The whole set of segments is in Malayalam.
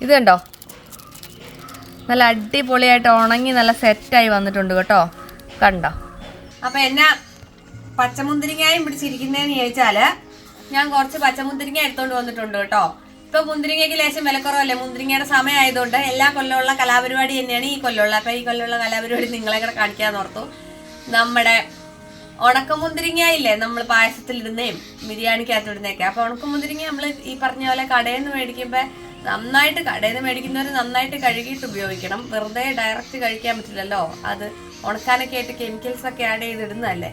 ഇത് കണ്ടോ? നല്ല അടിപൊളിയായിട്ട് ഉണങ്ങി നല്ല സെറ്റായി വന്നിട്ടുണ്ട് കേട്ടോ. കണ്ടോ? അപ്പൊ എന്നാ പച്ചമുന്തിരിങ്ങായും പിടിച്ചിരിക്കുന്നതെന്ന് ചോദിച്ചാൽ ഞാൻ കുറച്ച് പച്ചമുന്തിരിങ്ങ എടുത്തോണ്ട് വന്നിട്ടുണ്ട് കേട്ടോ. ഇപ്പൊ മുന്തിരിങ്ങയ്ക്ക് ലേശം വിലക്കുറവല്ലേ? മുന്തിരിങ്ങയുടെ സമയമായതുകൊണ്ട് എല്ലാ കൊല്ലമുള്ള കലാപരിപാടി തന്നെയാണ് ഈ കൊല്ലമുള്ള അപ്പൊ ഈ കൊല്ലമുള്ള കലാപരിപാടി നിങ്ങളെ കൂടെ കാണിക്കാന്ന് ഓർത്തു. നമ്മുടെ ഉണക്കമുന്തിരിങ്ങ ഇല്ലേ നമ്മൾ പായസത്തിൽ ഇടുന്നേയും ബിരിയാണിക്കകത്ത് ഇടുന്നേക്കെ അപ്പൊ ഉണക്കമുന്തിരിങ്ങ നമ്മൾ ഈ പറഞ്ഞ പോലെ കടയിൽ നിന്ന് മേടിക്കുമ്പോ നന്നായിട്ട് കടയിൽ നിന്ന് മേടിക്കുന്നവർ നന്നായിട്ട് കഴുകിയിട്ട് ഉപയോഗിക്കണം. വെറുതെ ഡയറക്റ്റ് കഴിക്കാൻ പറ്റില്ലല്ലോ. അത് ഉണക്കാനൊക്കെ ആയിട്ട് കെമിക്കൽസ് ഒക്കെ ആഡ് ചെയ്തിടുന്നതല്ലേ?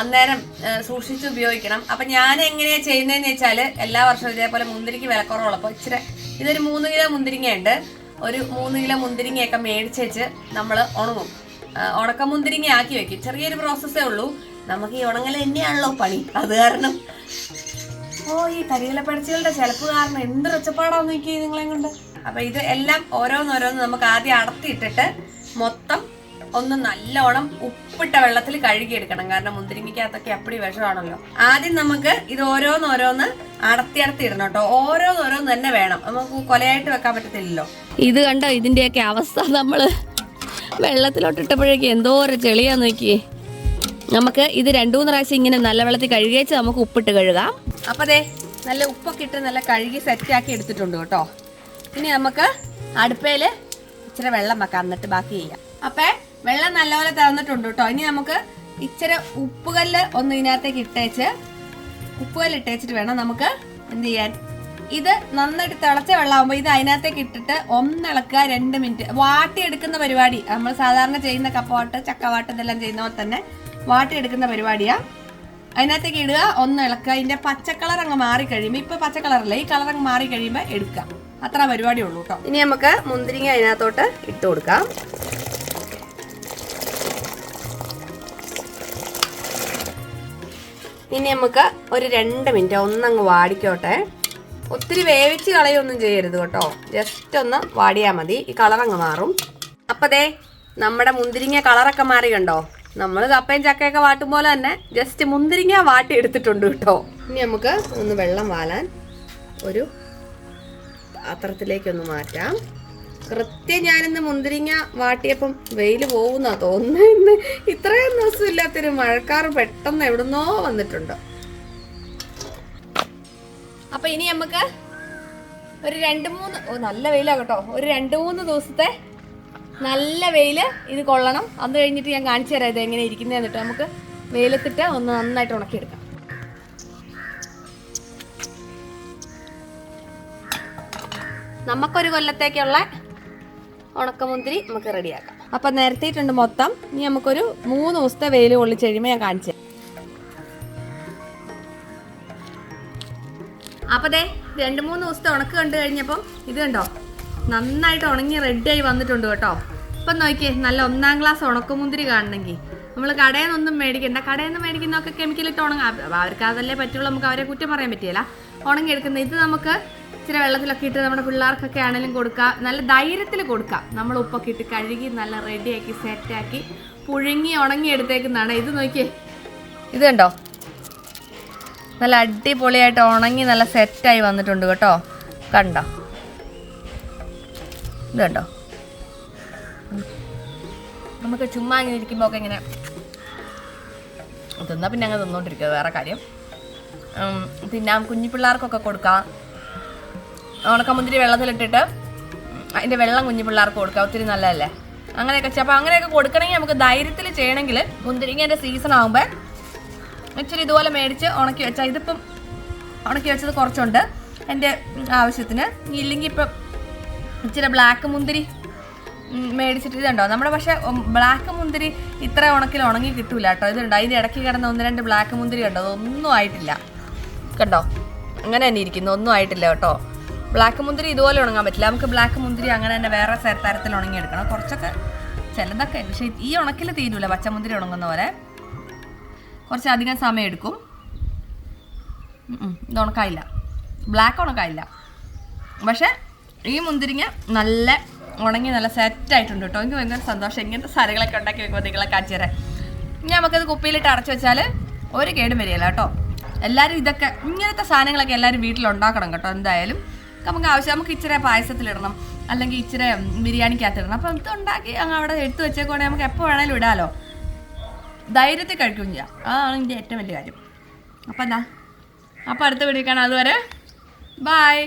അന്നേരം സൂക്ഷിച്ച് ഉപയോഗിക്കണം. അപ്പൊ ഞാൻ എങ്ങനെയാ ചെയ്യുന്നതെന്ന് വെച്ചാൽ എല്ലാ വർഷവും ഇതേപോലെ മുന്തിരിക്ക് വിലക്കുറവുള്ളപ്പോൾ ഇച്ചിരി ഇതൊരു മൂന്ന് കിലോ മുന്തിരിങ്ങയുണ്ട്. ഒരു മൂന്ന് കിലോ മുന്തിരിങ്ങയൊക്കെ മേടിച്ചേച്ച് നമ്മൾ ഉണങ്ങും. ഉണക്ക മുന്തിരിങ്ങ ആക്കി വെക്കും. ചെറിയൊരു പ്രോസസ്സേ ഉള്ളൂ. നമുക്ക് ഈ ഉണങ്ങൽ തന്നെയാണല്ലോ പണി. അത് കാരണം ഓ ഈ കരിയിലപ്പടച്ചുകളുടെ ചിലപ്പ് കാരണം എന്ത് ഒച്ചപ്പാടാ നോക്കി നിങ്ങളെ കൊണ്ട്? അപ്പൊ ഇത് എല്ലാം ഓരോന്നോരോന്ന് നമുക്ക് ആദ്യം അടത്തിയിട്ടിട്ട് മൊത്തം ഒന്ന് നല്ലോണം ഉപ്പിട്ട വെള്ളത്തിൽ കഴുകിയെടുക്കണം. കാരണം മുന്തിരിങ്ങിക്കകത്തൊക്കെ അപ്പടി വിഷമാണല്ലോ. ആദ്യം നമുക്ക് ഇത് ഓരോന്നോരോന്ന് അടത്തി അടത്തി ഇടണം കേട്ടോ. ഓരോന്നോരോന്ന് തന്നെ വേണം. നമുക്ക് കൊലയായിട്ട് വെക്കാൻ പറ്റത്തില്ലല്ലോ. ഇത് കണ്ടോ? ഇതിന്റെയൊക്കെ അവസ്ഥ നമ്മൾ വെള്ളത്തിലോട്ടിട്ടപ്പോഴേക്ക് എന്തോ ഒരു ചെളിയാ നോക്കിയേ. നമുക്ക് ഇത് രണ്ടു മൂന്ന് പ്രാവശ്യം ഇങ്ങനെ നല്ല വെള്ളത്തിൽ കഴുകിയേച്ച് നമുക്ക് ഉപ്പിട്ട് കഴുകാം. അപ്പൊ അതെ നല്ല ഉപ്പൊക്കെ ഇട്ട് നല്ല കഴുകി സെറ്റാക്കി എടുത്തിട്ടുണ്ട് കേട്ടോ. ഇനി നമുക്ക് അടുപ്പേൽ ഇച്ചിരി വെള്ളം വെക്കാം എന്നിട്ട് ബാക്കി ചെയ്യാം. അപ്പൊ വെള്ളം നല്ലപോലെ തന്നിട്ടുണ്ട് കേട്ടോ. ഇനി നമുക്ക് ഇച്ചിരി ഉപ്പുകല്ല് ഒന്ന് ഇതിനകത്തേക്ക് ഇട്ടേച്ച് ഉപ്പുകല്ല് ഇട്ടേച്ചിട്ട് വേണം നമുക്ക് എന്ത് ചെയ്യാൻ. ഇത് നന്നായിട്ട് തിളച്ച വെള്ളമാകുമ്പോൾ ഇത് അതിനകത്തേക്ക് ഇട്ടിട്ട് ഒന്നിളക്കുക രണ്ട് മിനിറ്റ്. വാട്ടിയെടുക്കുന്ന പരിപാടി നമ്മൾ സാധാരണ ചെയ്യുന്ന കപ്പവാട്ട് ചക്കവാട്ട് ഇതെല്ലാം ചെയ്യുന്ന പോലെ തന്നെ വാട്ടിയെടുക്കുന്ന പരിപാടിയാ. അതിനകത്തേക്ക് ഇടുക ഒന്ന് ഇളക്കുക. അതിന്റെ പച്ച കളർ അങ്ങ് മാറി കഴിയുമ്പോൾ ഇപ്പൊ പച്ച കളറല്ല ഈ കളർ അങ്ങ് മാറി കഴിയുമ്പോൾ എടുക്കാം അത്ര പരിപാടി ഉള്ളൂ കേട്ടോ ഇനി നമുക്ക് മുന്തിരിങ്ങ അതിനകത്തോട്ട് ഇട്ട് കൊടുക്കാം. ഇനി നമുക്ക് ഒരു രണ്ട് മിനിറ്റ് ഒന്നങ്ങ് വാടിക്കോട്ടെ. ഒത്തിരി വേവിച്ച് കളയൊന്നും ചെയ്യരുത് കേട്ടോ. ജസ്റ്റ് ഒന്ന് വാടിയാൽ മതി. ഈ കളറങ്ങ് മാറും. അപ്പതേ നമ്മുടെ മുന്തിരിങ്ങ കളറൊക്കെ മാറി കണ്ടോ? നമ്മൾ കപ്പയും ചക്കയൊക്കെ വാട്ടും പോലെ തന്നെ ജസ്റ്റ് മുന്തിരിങ്ങ വാട്ടി എടുത്തിട്ടുണ്ട് കേട്ടോ. ഇനി നമുക്ക് ഒന്ന് വെള്ളം വാലാൻ ഒരു പാത്രത്തിലേക്കൊന്ന് മാറ്റാം. കൃത്യം ഞാനിന്ന് മുന്തിരിങ്ങ വാട്ടിയപ്പം വെയിൽ പോകുന്ന തോന്നുന്നു. ഇന്ന് ഇത്രയും ദിവസം ഇല്ലാത്തൊരു മഴക്കാർ പെട്ടെന്ന് എവിടുന്നോ വന്നിട്ടുണ്ട്. അപ്പൊ ഇനി നമുക്ക് ഒരു രണ്ട് മൂന്ന് നല്ല വെയിലാ കേട്ടോ. ഒരു രണ്ട് മൂന്ന് ദിവസത്തെ നല്ല വെയിൽ ഇത് കൊള്ളണം. അത് കഴിഞ്ഞിട്ട് ഞാൻ കാണിച്ചു തരാം ഇത് എങ്ങനെ ഇരിക്കുന്നത് എന്നിട്ട് നമുക്ക് വെയിലത്തിട്ട് ഒന്ന് നന്നായിട്ട് ഉണക്കിയെടുക്കാം. നമുക്കൊരു കൊല്ലത്തേക്കുള്ള ഉണക്കമുന്തിരി നമുക്ക് റെഡിയാക്കാം. അപ്പൊ നിരത്തിയിട്ടുണ്ട് മൊത്തം. ഇനി നമുക്കൊരു മൂന്ന് ദിവസത്തെ വെയിൽ കൊള്ളിച്ച് കഴിയുമ്പോൾ ഞാൻ കാണിച്ചു. അപ്പൊ ദേ രണ്ട് മൂന്ന് ദിവസത്തെ ഉണക്ക് കണ്ടു കഴിഞ്ഞപ്പം ഇത് കണ്ടോ? നന്നായിട്ട് ഉണങ്ങി റെഡിയായി വന്നിട്ടുണ്ട് കേട്ടോ. ഇപ്പം നോക്കിയേ നല്ല ഒന്നാം ക്ലാസ് ഉണക്കമുന്തിരി കാണണമെങ്കിൽ. നമ്മൾ കടയിൽ നിന്നൊന്നും മേടിക്കണ്ട. കടയിൽ നിന്ന് മേടിക്കുന്നതൊക്കെ കെമിക്കലിട്ട് ഉണങ്ങാം. അവർക്ക് അതല്ലേ പറ്റുള്ളൂ നമുക്ക് അവരെ കുറ്റം പറയാൻ പറ്റിയല്ല ഉണങ്ങിയെടുക്കുന്ന ഇത് നമുക്ക് ഇച്ചിരി വെള്ളത്തിലൊക്കെ ഇട്ട് നമ്മുടെ പിള്ളേർക്കൊക്കെ ആണെങ്കിലും കൊടുക്കാം. നല്ല ധൈര്യത്തിൽ കൊടുക്കാം. നമ്മൾ ഉപ്പൊക്കെ ഇട്ട് കഴുകി നല്ല റെഡിയാക്കി സെറ്റാക്കി പുഴുങ്ങി ഉണങ്ങിയെടുത്തേക്കുന്നതാണ്. ഇത് നോക്കിയേ. ഇത് കണ്ടോ? നല്ല അടിപൊളിയായിട്ട് ഉണങ്ങി നല്ല സെറ്റായി വന്നിട്ടുണ്ട് കേട്ടോ. കണ്ടോ? ഇത് കണ്ടോ നമുക്ക് ചുമ്മാ ഇങ്ങനെ ഇരിക്കുമ്പോൾ ഒക്കെ ഇങ്ങനെ തിന്നാ പിന്നെ അങ്ങ് തിന്നോണ്ടിരിക്കുക. വേറെ കാര്യം. പിന്നെ കുഞ്ഞു പിള്ളേർക്കൊക്കെ കൊടുക്കാം. ഉണക്കമുന്തിരി വെള്ളത്തിലിട്ടിട്ട് അതിന്റെ വെള്ളം കുഞ്ഞു പിള്ളേർക്ക് കൊടുക്കാം. ഒത്തിരി നല്ലതല്ലേ? അങ്ങനെയൊക്കെ അപ്പോൾ അങ്ങനെയൊക്കെ കൊടുക്കണമെങ്കിൽ നമുക്ക് ധൈര്യത്തിൽ ചെയ്യണമെങ്കിൽ മുന്തിരിങ്ങേന്റെ സീസൺ ആകുമ്പോൾ ഇച്ചിരി ഇതുപോലെ മേടിച്ച് ഉണക്കി വെച്ചാൽ ഇതിപ്പം ഉണക്കി വെച്ചത് കുറച്ചുണ്ട്. എന്റെ ആവശ്യത്തിന്. ഇല്ലെങ്കിൽ ഇപ്പം ഇച്ചിരി ബ്ലാക്ക് മുന്തിരി മേടിച്ചിട്ട് ഇതുണ്ടോ നമ്മുടെ പക്ഷേ ബ്ലാക്ക് മുന്തിരി ഇത്ര ഉണക്കിൽ ഉണങ്ങി കിട്ടൂല കേട്ടോ. ഇതുണ്ട്? അതിന്റെ ഇടയ്ക്ക് കിടന്ന ഒന്ന് രണ്ട് ബ്ലാക്ക് മുന്തിരി കണ്ടോ? അതൊന്നും ആയിട്ടില്ല. കണ്ടോ? അങ്ങനെ തന്നെ ഇരിക്കുന്നു. ഒന്നും ആയിട്ടില്ല കേട്ടോ. ബ്ലാക്ക് മുന്തിരി ഇതുപോലെ ഉണങ്ങാൻ പറ്റില്ല. നമുക്ക് ബ്ലാക്ക് മുന്തിരി അങ്ങനെ തന്നെ വേറെ തരത്തിൽ ഉണങ്ങിയെടുക്കണം. കുറച്ചൊക്കെ ചിലതൊക്കെ പക്ഷേ ഈ ഉണക്കിൽ തീരൂല പച്ചമുന്തിരി ഉണങ്ങുന്ന പോലെ. കുറച്ചധികം സമയം എടുക്കും. ഇത് ഉണക്കായില്ല ബ്ലാക്ക് ഉണക്കായില്ല പക്ഷെ ഈ മുന്തിരിങ്ങ നല്ല ഉണങ്ങി നല്ല സെറ്റായിട്ടുണ്ട് കേട്ടോ. എനിക്ക് ഭയങ്കര സന്തോഷം. ഇങ്ങനത്തെ സാരികളൊക്കെ ഉണ്ടാക്കി വെക്കുമ്പോൾ നിങ്ങളെ കാണിച്ചു തരാം. ഇനി നമുക്കത് കുപ്പിയിലിട്ട് അടച്ചു വെച്ചാൽ ഒരു കേടും വരികയില്ല കേട്ടോ. എല്ലാവരും ഇതൊക്കെ ഇങ്ങനത്തെ സാധനങ്ങളൊക്കെ എല്ലാവരും വീട്ടിൽ ഉണ്ടാക്കണം കേട്ടോ എന്തായാലും. നമുക്ക് ആവശ്യം നമുക്ക് ഇച്ചിരി പായസത്തിലിടണം അല്ലെങ്കിൽ ഇച്ചിരി ബിരിയാണിക്കകത്ത് ഇടണം. അപ്പം ഇത് ഉണ്ടാക്കി അങ്ങ് അവിടെ എടുത്തു വെച്ചേക്കുവാണെങ്കിൽ നമുക്ക് എപ്പോൾ വേണേലും ഇടാലോ. ധൈര്യത്തിൽ കഴിക്കും ചെയ്യാം. അതാണ് എന്റെ ഏറ്റവും വലിയ കാര്യം. അപ്പം എന്താ അപ്പം അടുത്ത വീഡിയോ കാണാം. അതുവരെ ബായ്